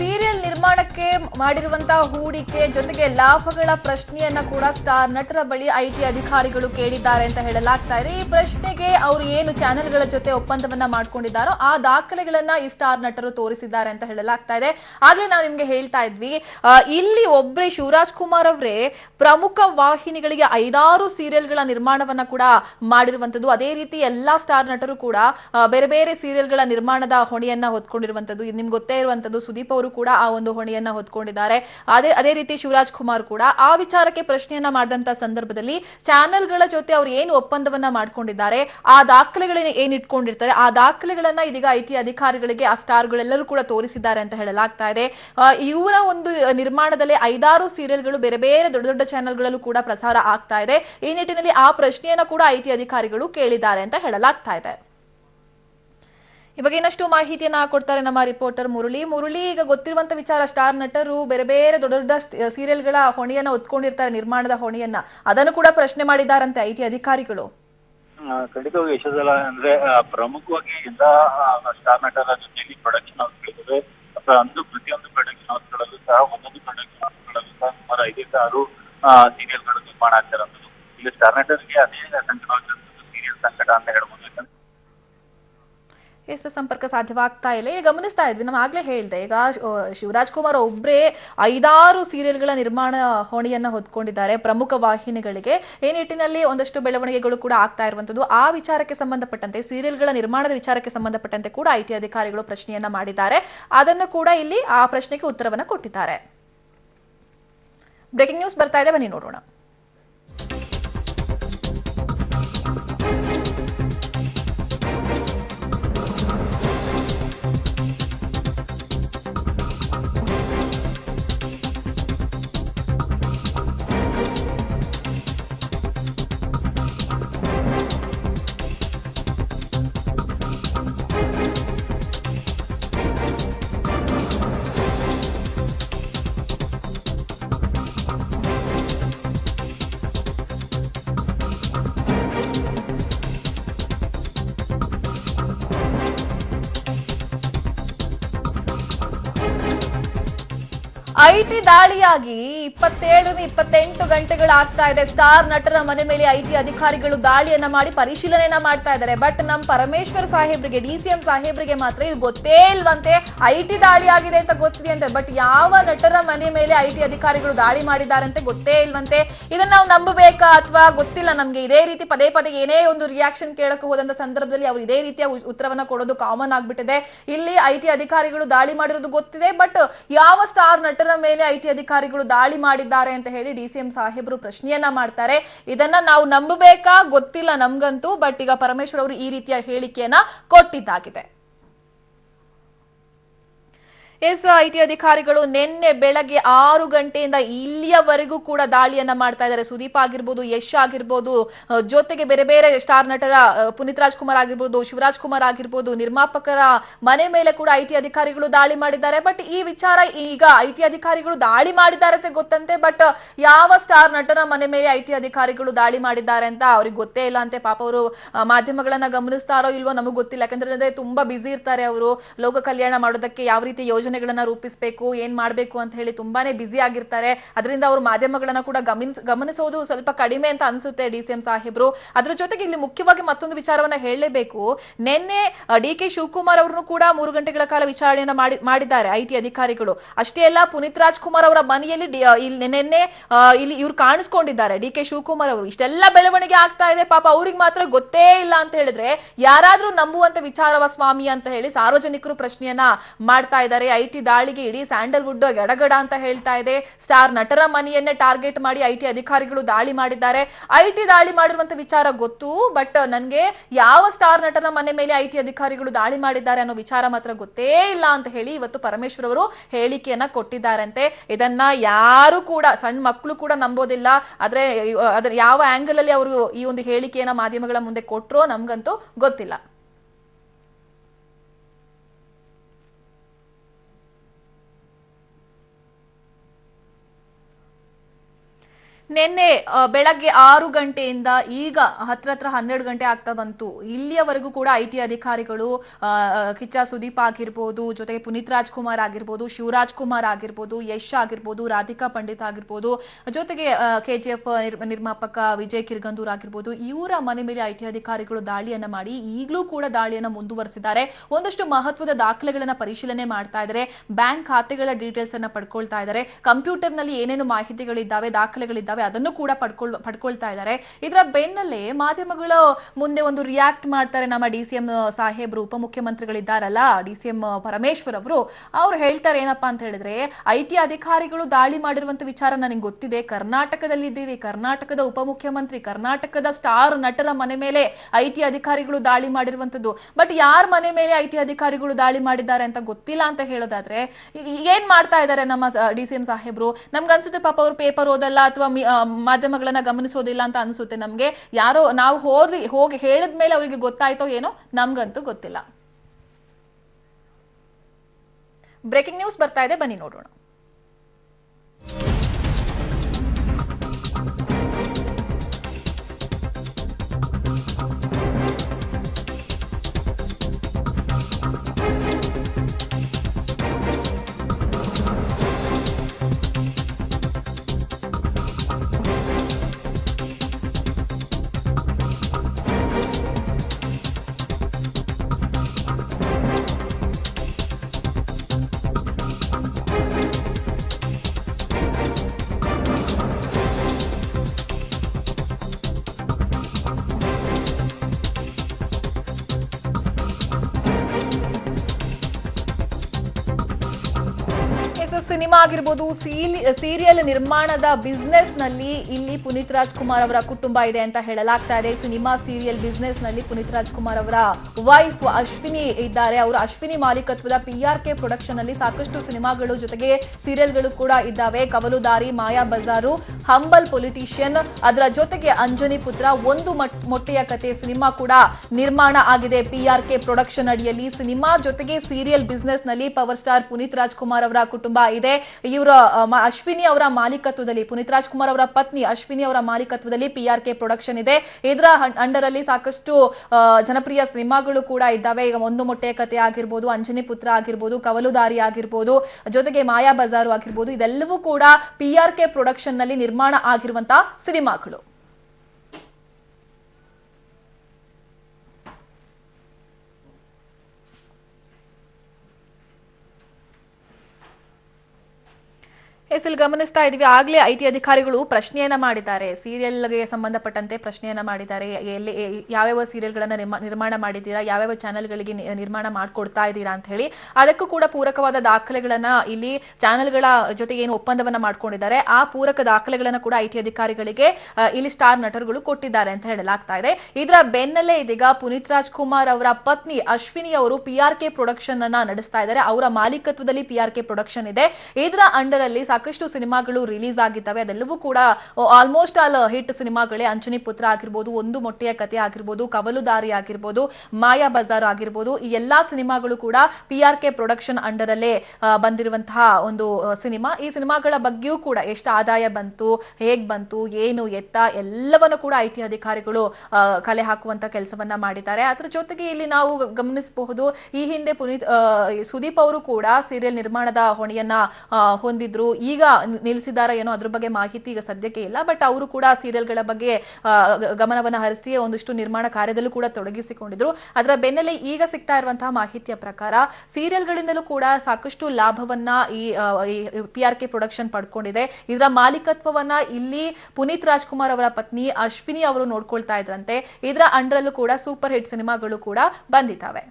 Serial ನಿರ್ಮಾಣಕ್ಕೆ ಮಾಡಿರುವಂತಹ ಹೂಡಿಕೆ ಜೊತೆಗೆ ಲಾಭಗಳ ಪ್ರಶ್ನೆಯನ್ನ ಕೂಡ ಸ್ಟಾರ್ ನಟರ ಬಳಿ ಐಟಿ ಅಧಿಕಾರಿಗಳು ಕೇಳಿದ್ದಾರೆ ಅಂತ ಹೇಳಲಾಗ್ತಾ ಇದೆ. ಈ ಪ್ರಶ್ನೆಗೆ ಅವರು ಏನು ಚಾನೆಲ್ಗಳ ಜೊತೆ ಒಪ್ಪಂದವನ್ನ ಮಾಡ್ಕೊಂಡಿದ್ದಾರೋ ಆ ದಾಖಲೆಗಳನ್ನ ಈ ಸ್ಟಾರ್ ನಟರು ತೋರಿಸಿದ್ದಾರೆ ಅಂತ ಹೇಳಲಾಗ್ತಾ ಇದೆ. ಆಗ್ಲೇ ನಾವು ನಿಮ್ಗೆ ಹೇಳ್ತಾ ಇದ್ವಿ ಇಲ್ಲಿ ಒಬ್ರೇ ಶಿವರಾಜ್ ಕುಮಾರ್ ಅವರೇ ಪ್ರಮುಖ ವಾಹಿನಿಗಳಿಗೆ ಐದಾರು ಸೀರಿಯಲ್ಗಳ ನಿರ್ಮಾಣವನ್ನ ಕೂಡ ಮಾಡಿರುವಂತದ್ದು ಅದೇ ರೀತಿ ಎಲ್ಲಾ ಸ್ಟಾರ್ ನಟರು ಕೂಡ ಬೇರೆ ಬೇರೆ ಸೀರಿಯಲ್ಗಳ ನಿರ್ಮಾಣದ ಹೊಣೆಯನ್ನ ಹೊತ್ಕೊಂಡಿರುವಂತದ್ದು ನಿಮ್ಗೆ ಗೊತ್ತೇ ಇರುವಂತದ್ದು ಸುದೀಪ್ ಅವರು ಕೂಡ ಆ ಒಂದು ಹೊಣೆಯನ್ನ ಹೊತ್ಕೊಂಡಿದ್ದಾರೆ. ಅದೇ ಅದೇ ರೀತಿ ಶಿವರಾಜ್ ಕುಮಾರ್ ಕೂಡ ಆ ವಿಚಾರಕ್ಕೆ ಪ್ರಶ್ನೆಯನ್ನ ಮಾಡಿದಂತ ಸಂದರ್ಭದಲ್ಲಿ ಚಾನೆಲ್ಗಳ ಜೊತೆ ಅವರು ಏನು ಒಪ್ಪಂದವನ್ನ ಮಾಡ್ಕೊಂಡಿದ್ದಾರೆ, ಆ ದಾಖಲೆಗಳನ್ನ ಏನ್ ಇಟ್ಕೊಂಡಿರ್ತಾರೆ, ಆ ದಾಖಲೆಗಳನ್ನ ಇದೀಗ ಐ ಟಿ ಅಧಿಕಾರಿಗಳಿಗೆ, ಆ ಸ್ಟಾರ್ಗಳೆಲ್ಲರೂ ಕೂಡ ತೋರಿಸಿದ್ದಾರೆ ಅಂತ ಹೇಳಲಾಗ್ತಾ ಇದೆ. ಇವರ ಒಂದು ನಿರ್ಮಾಣದಲ್ಲಿ ಐದಾರು ಸೀರಿಯಲ್ಗಳು ಬೇರೆ ಬೇರೆ ದೊಡ್ಡ ದೊಡ್ಡ ಚಾನೆಲ್ಗಳಲ್ಲೂ ಕೂಡ ಪ್ರಸಾರ ಆಗ್ತಾ ಇದೆ. ಈ ನಿಟ್ಟಿನಲ್ಲಿ ಆ ಪ್ರಶ್ನೆಯನ್ನ ಕೂಡ ಐಟಿ ಅಧಿಕಾರಿಗಳು ಕೇಳಿದ್ದಾರೆ ಅಂತ ಹೇಳಲಾಗ್ತಾ ಇದೆ. ಈ ಬಗ್ಗೆ ಇನ್ನಷ್ಟು ಮಾಹಿತಿಯನ್ನ ಕೊಡ್ತಾರೆ ನಮ್ಮ ರಿಪೋರ್ಟರ್ ಮುರುಳಿ. ಮುರುಳಿ, ಈಗ ಗೊತ್ತಿರುವಂತ ವಿಚಾರ, ಸ್ಟಾರ್ ನಟರು ಬೇರೆ ಬೇರೆ ದೊಡ್ಡ ದೊಡ್ಡ ಸೀರಿಯಲ್ಗಳ ಹೊಣೆಯನ್ನ ಒತ್ಕೊಂಡಿರ್ತಾರೆ ನಿರ್ಮಾಣದ ಹೊಣೆಯನ್ನ. ಅದನ್ನು ಕೂಡ ಪ್ರಶ್ನೆ ಮಾಡಿದಾರಂತೆ ಐಟಿ ಅಧಿಕಾರಿಗಳು. ಖಂಡಿತವಾಗಿ ಯಶೋದಲ ಅಂದ್ರೆ ಪ್ರಮುಖವಾಗಿ ಎಲ್ಲ ಸ್ಟಾರ್ ನಟರ ಜೊತೆಗೆ ಪ್ರೊಡಕ್ಷನ್ ಹೌಸ್ಗಳಿವೆ ಒಂದು ಪ್ರತಿಯೊಂದು ಪ್ರೊಡಕ್ಷನ್ ಹೌಸ್ಗಳಲ್ಲೂ ಸಹ, ಒಂದೊಂದು ಪ್ರೊಡಕ್ಷನ್ ಹೌಸ್ಗಳಲ್ಲೂ ಸಹ ಸುಮಾರು ಐದರಿಂದ ಆರು ಸೀರಿಯಲ್ಗಳು ನಿರ್ಮಾಣ ಆಗ್ತಿರೋದು ಇಲ್ಲಿ ಸ್ಟಾರ್ ನಟರಿಗೆ ಅದೇ ಸಂಕಟವಾಗಿರುವಂಥದ್ದು ಸೀರಿಯಲ್ ಸಂಕಟ ಅಂತ ಹೇಳ್ಬೋದು. ಯಾಕಂದ್ರೆ ಎಸ್ ಸಂಪರ್ಕ ಸಾಧ್ಯವಾಗ್ತಾ ಇಲ್ಲ. ಈಗ ಗಮನಿಸ್ತಾ ಇದ್ವಿ, ನಾವು ಆಗ್ಲೇ ಹೇಳ್ದೆ, ಈಗ ಶಿವರಾಜ್ ಕುಮಾರ್ ಒಬ್ಬರೇ ಐದಾರು ಸೀರಿಯಲ್ಗಳ ನಿರ್ಮಾಣ ಹೊಣೆಯನ್ನ ಹೊತ್ಕೊಂಡಿದ್ದಾರೆ ಪ್ರಮುಖ ವಾಹಿನಿಗಳಿಗೆ. ಈ ನಿಟ್ಟಿನಲ್ಲಿ ಒಂದಷ್ಟು ಬೆಳವಣಿಗೆಗಳು ಕೂಡ ಆಗ್ತಾ ಇರುವಂತದ್ದು ಆ ವಿಚಾರಕ್ಕೆ ಸಂಬಂಧಪಟ್ಟಂತೆ, ಸೀರಿಯಲ್ಗಳ ನಿರ್ಮಾಣದ ವಿಚಾರಕ್ಕೆ ಸಂಬಂಧಪಟ್ಟಂತೆ ಕೂಡ ಐ ಟಿ ಅಧಿಕಾರಿಗಳು ಪ್ರಶ್ನೆಯನ್ನ ಮಾಡಿದ್ದಾರೆ. ಅದನ್ನು ಕೂಡ ಇಲ್ಲಿ ಆ ಪ್ರಶ್ನೆಗೆ ಉತ್ತರವನ್ನು ಕೊಟ್ಟಿದ್ದಾರೆ. ಬ್ರೇಕಿಂಗ್ ನ್ಯೂಸ್ ಬರ್ತಾ ಇದೆ, ಬನ್ನಿ ನೋಡೋಣ. ಐಟಿ ದಾಳಿಯಾಗಿ ಇಪ್ಪತ್ತೇಳರಿಂದ ಇಪ್ಪತ್ತೆಂಟು ಗಂಟೆಗಳು ಆಗ್ತಾ ಇದೆ. ಸ್ಟಾರ್ ನಟರ ಮನೆ ಮೇಲೆ ಐಟಿ ಅಧಿಕಾರಿಗಳು ದಾಳಿಯನ್ನ ಮಾಡಿ ಪರಿಶೀಲನೆಯನ್ನ ಮಾಡ್ತಾ ಇದ್ದಾರೆ. ಬಟ್ ನಮ್ಮ ಪರಮೇಶ್ವರ್ ಸಾಹೇಬ್ರಿಗೆ, ಡಿ ಸಿ ಎಂ ಸಾಹೇಬ್ರಿಗೆ ಮಾತ್ರ ಇದು ಗೊತ್ತೇ ಇಲ್ವಂತೆ. ಐಟಿ ದಾಳಿ ಆಗಿದೆ ಅಂತ ಗೊತ್ತಿದೆ ಅಂತ. ಬಟ್ ಯಾವ ನಟರ ಮನೆ ಮೇಲೆ ಐಟಿ ಅಧಿಕಾರಿಗಳು ದಾಳಿ ಮಾಡಿದಾರಂತೆ ಗೊತ್ತೇ ಇಲ್ವಂತೆ. ಇದನ್ನ ನಾವು ನಂಬಬೇಕಾ ಅಥವಾ ಗೊತ್ತಿಲ್ಲ ನಮ್ಗೆ? ಇದೇ ರೀತಿ ಪದೇ ಪದೇ ಏನೇ ಒಂದು ರಿಯಾಕ್ಷನ್ ಕೇಳಕ್ಕೆ ಹೋದಂತ ಸಂದರ್ಭದಲ್ಲಿ ಅವ್ರು ಇದೇ ರೀತಿಯ ಉತ್ತರವನ್ನ ಕೊಡೋದು ಕಾಮನ್ ಆಗ್ಬಿಟ್ಟಿದೆ. ಇಲ್ಲಿ ಐಟಿ ಅಧಿಕಾರಿಗಳು ದಾಳಿ ಮಾಡಿರೋದು ಗೊತ್ತಿದೆ. ಬಟ್ ಯಾವ ಸ್ಟಾರ್ ನಟರ ಮೇಲೆ ಐಟಿ ಅಧಿಕಾರಿಗಳು ದಾಳಿ ಮಾಡಿದ್ದಾರೆ ಅಂತ ಹೇಳಿ ಡಿ ಸಿ ಎಂ ಸಾಹೇಬರು ಪ್ರಶ್ನೆಯನ್ನ ಮಾಡ್ತಾರೆ. ಇದನ್ನ ನಾವು ನಂಬಬೇಕಾ? ಗೊತ್ತಿಲ್ಲ ನಮ್ಗಂತೂ, ಬಟ್ ಈಗ ಪರಮೇಶ್ವರ್ ಅವರು ಈ ರೀತಿಯ ಹೇಳಿಕೆಯನ್ನ ಕೊಟ್ಟಿದ್ದಾಗಿದೆ. ಎಸ್ ಐಟಿ ಅಧಿಕಾರಿಗಳು ನಿನ್ನೆ ಬೆಳಗ್ಗೆ ಆರು ಗಂಟೆಯಿಂದ ಇಲ್ಲಿಯವರೆಗೂ ಕೂಡ ದಾಳಿಯನ್ನ ಮಾಡ್ತಾ ಇದ್ದಾರೆ. ಸುದೀಪ್ ಆಗಿರ್ಬೋದು, ಯಶ್ ಆಗಿರ್ಬೋದು ಜೊತೆಗೆ ಬೇರೆ ಬೇರೆ ಸ್ಟಾರ್ ನಟರ ಪುನೀತ್ ರಾಜ್ಕುಮಾರ್ ಆಗಿರ್ಬೋದು, ಶಿವರಾಜ್ ಕುಮಾರ್ ಆಗಿರ್ಬೋದು, ನಿರ್ಮಾಪಕರ ಮನೆ ಮೇಲೆ ಕೂಡ ಐಟಿ ಅಧಿಕಾರಿಗಳು ದಾಳಿ ಮಾಡಿದ್ದಾರೆ. ಬಟ್ ಈ ವಿಚಾರ ಈಗ ಐಟಿ ಅಧಿಕಾರಿಗಳು ದಾಳಿ ಮಾಡಿದ್ದಾರೆ ಅಂತ ಗೊತ್ತಂತೆ, ಬಟ್ ಯಾವ ಸ್ಟಾರ್ ನಟರ ಮನೆ ಮೇಲೆ ಐಟಿ ಅಧಿಕಾರಿಗಳು ದಾಳಿ ಮಾಡಿದ್ದಾರೆ ಅಂತ ಅವ್ರಿಗೆ ಗೊತ್ತೇ ಇಲ್ಲ ಅಂತೆ. ಪಾಪ ಅವರು ಮಾಧ್ಯಮಗಳನ್ನ ಗಮನಿಸ್ತಾರೋ ಇಲ್ವೋ ನಮಗೆ ಗೊತ್ತಿಲ್ಲ. ಯಾಕಂದ್ರೆ ತುಂಬಾ ಬಿಸಿ ಇರ್ತಾರೆ ಅವರು. ಲೋಕ ಕಲ್ಯಾಣ ಮಾಡೋದಕ್ಕೆ ಯಾವ ರೀತಿ ಯೋಜನೆಗಳನ್ನ ರೂಪಿಸಬೇಕು, ಏನ್ ಮಾಡಬೇಕು ಅಂತ ಹೇಳಿ ತುಂಬಾನೇ ಬ್ಯುಸಿ ಆಗಿರ್ತಾರೆ. ಅದರಿಂದ ಅವರು ಮಾಧ್ಯಮಗಳನ್ನ ಕೂಡ ಗಮನ ಗಮನಿಸೋದು ಸ್ವಲ್ಪ ಕಡಿಮೆ ಅಂತ ಅನ್ಸುತ್ತೆ ಡಿ ಸಿ ಎಂ ಸಾಹೇಬ್ರು. ಅದ್ರ ಜೊತೆಗೆ ಇಲ್ಲಿ ಮುಖ್ಯವಾಗಿ ಮತ್ತೊಂದು ವಿಚಾರವನ್ನ ಹೇಳಲೇಬೇಕು. ನಿನ್ನೆ ಡಿ ಕೆ ಶಿವಕುಮಾರ್ ಅವರನ್ನು ಕೂಡ ಮೂರು ಗಂಟೆಗಳ ಕಾಲ ವಿಚಾರಣೆಯನ್ನ ಮಾಡಿ, ಮಾಡಿದ್ದಾರೆ ಐಟಿ ಅಧಿಕಾರಿಗಳು. ಅಷ್ಟೇ ಅಲ್ಲ, ಪುನೀತ್ ರಾಜ್ಕುಮಾರ್ ಅವರ ಮನೆಯಲ್ಲಿ ನಿನ್ನೆ ಇಲ್ಲಿ ಇವ್ರು ಕಾಣಿಸ್ಕೊಂಡಿದ್ದಾರೆ, ಡಿ ಕೆ ಶಿವಕುಮಾರ್ ಅವರು. ಇಷ್ಟೆಲ್ಲ ಬೆಳವಣಿಗೆ ಆಗ್ತಾ ಇದೆ. ಪಾಪ ಅವ್ರಿಗೆ ಮಾತ್ರ ಗೊತ್ತೇ ಇಲ್ಲ ಅಂತ ಹೇಳಿದ್ರೆ ಯಾರಾದ್ರೂ ನಂಬುವಂತ ವಿಚಾರವ ಸ್ವಾಮಿ ಅಂತ ಹೇಳಿ ಸಾರ್ವಜನಿಕರು ಪ್ರಶ್ನೆಯನ್ನ ಮಾಡ್ತಾ ಇದ್ದಾರೆ ಐ ಟಿ ದಾಳಿಗೆ ಇಡೀ ಸ್ಯಾಂಡಲ್ವುಡ್ ಎಡಗಡ ಅಂತ ಹೇಳ್ತಾ ಇದೆ. ಸ್ಟಾರ್ ನಟರ ಮನೆಯನ್ನೇ ಟಾರ್ಗೆಟ್ ಮಾಡಿ ಐ ಟಿ ಅಧಿಕಾರಿಗಳು ದಾಳಿ ಮಾಡಿದ್ದಾರೆ. ಐಟಿ ದಾಳಿ ಮಾಡಿರುವಂತ ವಿಚಾರ ಗೊತ್ತು, ಬಟ್ ನನ್ಗೆ ಯಾವ ಸ್ಟಾರ್ ನಟರ ಮನೆ ಮೇಲೆ ಐಟಿ ಅಧಿಕಾರಿಗಳು ದಾಳಿ ಮಾಡಿದ್ದಾರೆ ಅನ್ನೋ ವಿಚಾರ ಮಾತ್ರ ಗೊತ್ತೇ ಇಲ್ಲ ಅಂತ ಹೇಳಿ ಇವತ್ತು ಪರಮೇಶ್ವರ್ ಅವರು ಹೇಳಿಕೆಯನ್ನ ಕೊಟ್ಟಿದ್ದಾರಂತೆ. ಇದನ್ನ ಯಾರು ಕೂಡ ಸಣ್ಣ ಮಕ್ಕಳು ಕೂಡ ನಂಬೋದಿಲ್ಲ. ಆದ್ರೆ ಯಾವ ಆಂಗಲ್ ಅಲ್ಲಿ ಅವರು ಈ ಒಂದು ಹೇಳಿಕೆಯನ್ನ ಮಾಧ್ಯಮಗಳ ಮುಂದೆ ಕೊಟ್ರೋ ನಮ್ಗಂತೂ ಗೊತ್ತಿಲ್ಲ. ನಿನ್ನೆ ಬೆಳಗ್ಗೆ ಆರು ಗಂಟೆಯಿಂದ ಈಗ ಹತ್ರ ಹತ್ರ ಹನ್ನೆರಡು ಗಂಟೆ ಆಗ್ತಾ ಬಂತು. ಇಲ್ಲಿಯವರೆಗೂ ಕೂಡ ಐ ಅಧಿಕಾರಿಗಳು ಕಿಚ್ಚ ಸುದೀಪ್ ಆಗಿರ್ಬೋದು, ಜೊತೆಗೆ ಪುನೀತ್ ರಾಜ್ಕುಮಾರ್ ಆಗಿರ್ಬೋದು, ಶಿವರಾಜ್ ಕುಮಾರ್ ಆಗಿರ್ಬೋದು, ಯಶ್ ಆಗಿರ್ಬೋದು, ರಾಧಿಕಾ ಪಂಡಿತ್ ಆಗಿರ್ಬೋದು, ಜೊತೆಗೆ ಕೆ ಜಿ ಎಫ್ ನಿರ್ಮಾಪಕ ವಿಜಯ್ ಕಿರ್ಗಂದೂರ್ ಆಗಿರ್ಬೋದು, ಇವರ ಮನೆ ಮೇಲೆ ಐ ಅಧಿಕಾರಿಗಳು ದಾಳಿಯನ್ನ ಮಾಡಿ, ಈಗಲೂ ಕೂಡ ದಾಳಿಯನ್ನು ಮುಂದುವರೆಸಿದ್ದಾರೆ. ಒಂದಷ್ಟು ಮಹತ್ವದ ದಾಖಲೆಗಳನ್ನು ಪರಿಶೀಲನೆ ಮಾಡ್ತಾ ಇದ್ದಾರೆ. ಬ್ಯಾಂಕ್ ಖಾತೆಗಳ ಡೀಟೇಲ್ಸ್ ಅನ್ನು ಪಡ್ಕೊಳ್ತಾ ಇದ್ದಾರೆ. ಕಂಪ್ಯೂಟರ್ನಲ್ಲಿ ಏನೇನು ಮಾಹಿತಿಗಳಿದ್ದಾವೆ, ದಾಖಲೆಗಳಿದ್ದಾವೆ ಅದನ್ನು ಕೂಡ ಪಡ್ಕೊಳ್, ಪಡ್ಕೊಳ್ತಾ ಇದ್ದಾರೆ. ಇದರ ಬೆನ್ನಲ್ಲೇ ಮಾಧ್ಯಮಗಳು ಮುಂದೆ ಒಂದು ರಿಯಾಕ್ಟ್ ಮಾಡ್ತಾರೆ ನಮ್ಮ ಡಿ ಸಿ ಎಂ ಸಾಹೇಬ್ರು, ಉಪಮುಖ್ಯಮಂತ್ರಿಗಳಿದ್ದಾರಲ್ಲ, ಡಿ ಸಿ ಎಂ ಪರಮೇಶ್ವರ್ ಅವರು. ಅವ್ರು ಹೇಳ್ತಾರೆ ಏನಪ್ಪಾ ಅಂತ ಹೇಳಿದ್ರೆ, ಐ ಟಿ ಅಧಿಕಾರಿಗಳು ದಾಳಿ ಮಾಡಿರುವಂತ ವಿಚಾರ ನನಗೆ ಗೊತ್ತಿದೆ. ಕರ್ನಾಟಕದಲ್ಲಿ ಇದ್ದೀವಿ. ಕರ್ನಾಟಕದ ಉಪಮುಖ್ಯಮಂತ್ರಿ, ಕರ್ನಾಟಕದ ಸ್ಟಾರ್ ನಟರ ಮನೆ ಮೇಲೆ ಐ ಟಿ ಅಧಿಕಾರಿಗಳು ದಾಳಿ ಮಾಡಿರುವಂತದ್ದು. ಬಟ್ ಯಾರ ಮನೆ ಮೇಲೆ ಐ ಟಿ ಅಧಿಕಾರಿಗಳು ದಾಳಿ ಮಾಡಿದ್ದಾರೆ ಅಂತ ಗೊತ್ತಿಲ್ಲ ಅಂತ ಹೇಳೋದಾದ್ರೆ ಏನ್ ಮಾಡ್ತಾ ಇದ್ದಾರೆ ನಮ್ಮ ಡಿ ಸಿ ಎಂ ಸಾಹೇಬ್ರು? ನಮ್ಗನ್ಸುತ್ತೆ ಪಾಪ ಅವರು ಪೇಪರ್ ಓದಲ್ಲ ಅಥವಾ ಮಾಧ್ಯಮಗಳನ್ನ ಗಮನಿಸೋದಿಲ್ಲ ಅಂತ ಅನ್ಸುತ್ತೆ ನಮ್ಗೆ. ಯಾರೋ ನಾವು ಹೋಗಿ ಹೇಳಿದ ಮೇಲೆ ಅವರಿಗೆ ಗೊತ್ತಾಯ್ತೋ ಏನೋ, ನಮ್ಗಂತೂ ಗೊತ್ತಿಲ್ಲ. ಬ್ರೇಕಿಂಗ್ ನ್ಯೂಸ್ ಬರ್ತಾ ಇದೆ, ಬನ್ನಿ ನೋಡೋಣ. ಸಿನಿಮಾ ಆಗಿರ್ಬೋದು ಸೀರಿಯಲ್ ನಿರ್ಮಾಣದ ಬಿಸ್ನೆಸ್ನಲ್ಲಿ ಇಲ್ಲಿ ಪುನೀತ್ ರಾಜ್ಕುಮಾರ್ ಅವರ ಕುಟುಂಬ ಇದೆ ಅಂತ ಹೇಳಲಾಗ್ತಾ ಇದೆ. ಸಿನಿಮಾ, ಸೀರಿಯಲ್ ಬಿಸ್ನೆಸ್ನಲ್ಲಿ ಪುನೀತ್ ರಾಜ್ಕುಮಾರ್ ಅವರ ವೈಫ್ ಅಶ್ವಿನಿ ಇದ್ದಾರೆ. ಅವರು ಅಶ್ವಿನಿ ಮಾಲೀಕತ್ವದ ಪಿ ಆರ್ ಕೆ ಪ್ರೊಡಕ್ಷನ್ನಲ್ಲಿ ಸಾಕಷ್ಟು ಸಿನಿಮಾಗಳು ಜೊತೆಗೆ ಸೀರಿಯಲ್ಗಳು ಕೂಡ ಇದ್ದಾವೆ. ಕವಲುದಾರಿ, ಮಾಯಾ ಬಜಾರು, ಹಂಬಲ್ ಪೊಲಿಟಿಷಿಯನ್, ಅದರ ಜೊತೆಗೆ ಅಂಜನಿ ಪುತ್ರ, ಒಂದು ಮೊಟ್ಟೆಯ ಕತೆ ಸಿನಿಮಾ ಕೂಡ ನಿರ್ಮಾಣ ಆಗಿದೆ. ಪಿ ಆರ್ ಕೆ ಪ್ರೊಡಕ್ಷನ್ ಅಡಿಯಲ್ಲಿ ಸಿನಿಮಾ ಜೊತೆಗೆ ಸೀರಿಯಲ್ ಬಿಸ್ನೆಸ್ನಲ್ಲಿ ಪವರ್ ಸ್ಟಾರ್ ಪುನೀತ್ ರಾಜ್ಕುಮಾರ್ ಅವರ ಕುಟುಂಬ ಇದೆ. ಇವರ ಅಶ್ವಿನಿ ಅವರ ಮಾಲೀಕತ್ವದಲ್ಲಿ, ಪುನೀತ್ ರಾಜ್ಕುಮಾರ್ ಅವರ ಪತ್ನಿ ಅಶ್ವಿನಿ ಅವರ ಮಾಲೀಕತ್ವದಲ್ಲಿ ಪಿ ಆರ್ ಕೆ ಪ್ರೊಡಕ್ಷನ್ ಇದೆ. ಇದರ ಅಂಡರ್ ಅಲ್ಲಿ ಸಾಕಷ್ಟು ಜನಪ್ರಿಯ ಸಿನಿಮಾಗಳು ಕೂಡ ಇದ್ದಾವೆ. ಈಗ ಒಂದು ಮೊಟ್ಟೆ ಕತೆ ಆಗಿರ್ಬೋದು, ಅಂಜನಿ ಪುತ್ರ ಆಗಿರ್ಬೋದು, ಕವಲುದಾರಿ ಆಗಿರ್ಬೋದು, ಜೊತೆಗೆ ಮಾಯಾ ಬಜಾರು ಆಗಿರ್ಬೋದು, ಇದೆಲ್ಲವೂ ಕೂಡ ಪಿ ಆರ್ ಕೆ ಪ್ರೊಡಕ್ಷನ್ನಲ್ಲಿ ನಿರ್ಮಾಣ ಆಗಿರುವಂತಹ ಸಿನಿಮಾಗಳು. ಎಸ್ ಇಲ್ಲಿ ಗಮನಿಸ್ತಾ ಇದೀವಿ ಆಗ್ಲೇ ಐ ಅಧಿಕಾರಿಗಳು ಪ್ರಶ್ನೆಯನ್ನ ಮಾಡಿದ್ದಾರೆ. ಸೀರಿಯಲ್ಗೆ ಸಂಬಂಧಪಟ್ಟಂತೆ ಪ್ರಶ್ನೆಯನ್ನ ಮಾಡಿದ್ದಾರೆ. ಎಲ್ಲಿ ಯಾವ್ಯಾವ ಸೀರಿಯಲ್ಗಳನ್ನ ನಿರ್ಮಾ- ನಿರ್ಮಾಣ ಮಾಡಿದ್ದೀರಾ? ಯಾವ್ಯಾವ ಚಾನೆಲ್ಗಳಿಗೆ ನಿರ್ಮಾಣ ಮಾಡಿಕೊಡ್ತಾ ಇದ್ದೀರಾ ಅಂತ ಹೇಳಿ ಅದಕ್ಕೂ ಕೂಡ ಪೂರಕವಾದ ದಾಖಲೆಗಳನ್ನ ಇಲ್ಲಿ ಚಾನೆಲ್ಗಳ ಜೊತೆಗೆ ಏನು ಒಪ್ಪಂದವನ್ನ ಮಾಡ್ಕೊಂಡಿದ್ದಾರೆ. ಆ ಪೂರಕ ದಾಖಲೆಗಳನ್ನ ಕೂಡ ಐ ಟಿ ಅಧಿಕಾರಿಗಳಿಗೆ ಇಲ್ಲಿ ಸ್ಟಾರ್ ನಟರುಗಳು ಕೊಟ್ಟಿದ್ದಾರೆ ಅಂತ ಹೇಳಲಾಗ್ತಾ ಇದೆ. ಇದರ ಬೆನ್ನಲ್ಲೇ ಇದೀಗ ಪುನೀತ್ ರಾಜ್ಕುಮಾರ್ ಅವರ ಪತ್ನಿ ಅಶ್ವಿನಿ ಅವರು ಪಿ ಆರ್ ಕೆ ಪ್ರೊಡಕ್ಷನ್ ಅನ್ನ ನಡೆಸ್ತಾ ಇದ್ದಾರೆ. ಅವರ ಮಾಲೀಕತ್ವದಲ್ಲಿ ಪಿ ಆರ್ ಕೆ ಪ್ರೊಡಕ್ಷನ್ ಇದೆ. ಇದರ ಅಂಡರ್ ಅಲ್ಲಿ ಸಾಕಷ್ಟು ಸಿನಿಮಾಗಳು ರಿಲೀಸ್ ಆಗಿದ್ದಾವೆ. ಅದೆಲ್ಲವೂ ಕೂಡ ಆಲ್ಮೋಸ್ಟ್ ಆಲ್ ಹಿಟ್ ಸಿನಿಮಾಗಳೇ. ಅಂಚನಿ ಪುತ್ರ ಆಗಿರ್ಬೋದು, ಒಂದು ಮೊಟ್ಟೆಯ ಕತೆ ಆಗಿರ್ಬೋದು ಕವಲುದಾರಿ ಆಗಿರ್ಬೋದು, ಮಾಯಾ ಬಜಾರ್ ಆಗಿರ್ಬೋದು, ಈ ಎಲ್ಲಾ ಸಿನಿಮಾಗಳು ಕೂಡ P R K production under ಅಲ್ಲೇ ಬಂದಿರುವಂತಹ ಒಂದು ಸಿನಿಮಾ. ಈ ಸಿನಿಮಾಗಳ ಬಗ್ಗೆಯೂ ಕೂಡ ಎಷ್ಟು ಆದಾಯ ಬಂತು, ಹೇಗ್ ಬಂತು, ಏನು ಎತ್ತ, ಎಲ್ಲವನ್ನು ಕೂಡ ಐ ಟಿ ಅಧಿಕಾರಿಗಳು ಕಲೆ ಹಾಕುವಂತ ಕೆಲಸವನ್ನ ಮಾಡಿದ್ದಾರೆ. ಅದರ ಜೊತೆಗೆ ಇಲ್ಲಿ ನಾವು ಗಮನಿಸಬಹುದು, ಈ ಹಿಂದೆ ಪುನೀತ್ ಸುದೀಪ್ ಅವರು ಕೂಡ ಸೀರಿಯಲ್ ನಿರ್ಮಾಣದ ಹೊಣೆಯನ್ನ ಹೊಂದಿದ್ರು. ಈಗ ನಿಲ್ಲಿಸಿದಾರ ಏನೋ ಅದ್ರ ಬಗ್ಗೆ ಮಾಹಿತಿ ಈಗ ಸದ್ಯಕ್ಕೆ ಇಲ್ಲ ಬಟ್ ಅವರು ಕೂಡ ಸೀರಿಯಲ್ಗಳ ಬಗ್ಗೆ ಗಮನವನ್ನು ಹರಿಸಿ ಒಂದಿಷ್ಟು ನಿರ್ಮಾಣ ಕಾರ್ಯದಲ್ಲೂ ಕೂಡ ತೊಡಗಿಸಿಕೊಂಡಿದ್ರು. ಅದರ ಬೆನ್ನಲ್ಲೇ ಈಗ ಸಿಗ್ತಾ ಇರುವಂತಹ ಮಾಹಿತಿಯ ಪ್ರಕಾರ ಸೀರಿಯಲ್ಗಳಿಂದಲೂ ಕೂಡ ಸಾಕಷ್ಟು ಲಾಭವನ್ನ ಈ ಪಿ ಆರ್ ಕೆ ಪ್ರೊಡಕ್ಷನ್ ಪಡ್ಕೊಂಡಿದೆ. ಇದರ ಮಾಲೀಕತ್ವವನ್ನ ಇಲ್ಲಿ ಪುನೀತ್ ರಾಜ್ಕುಮಾರ್ ಅವರ ಪತ್ನಿ ಅಶ್ವಿನಿ ಅವರು ನೋಡ್ಕೊಳ್ತಾ ಇದ್ರಂತೆ. ಇದರ ಅಂಡ್ರಲ್ಲೂ ಕೂಡ ಸೂಪರ್ ಹಿಟ್ ಸಿನಿಮಾಗಳು ಕೂಡ ಬಂದಿದ್ದಾವೆ.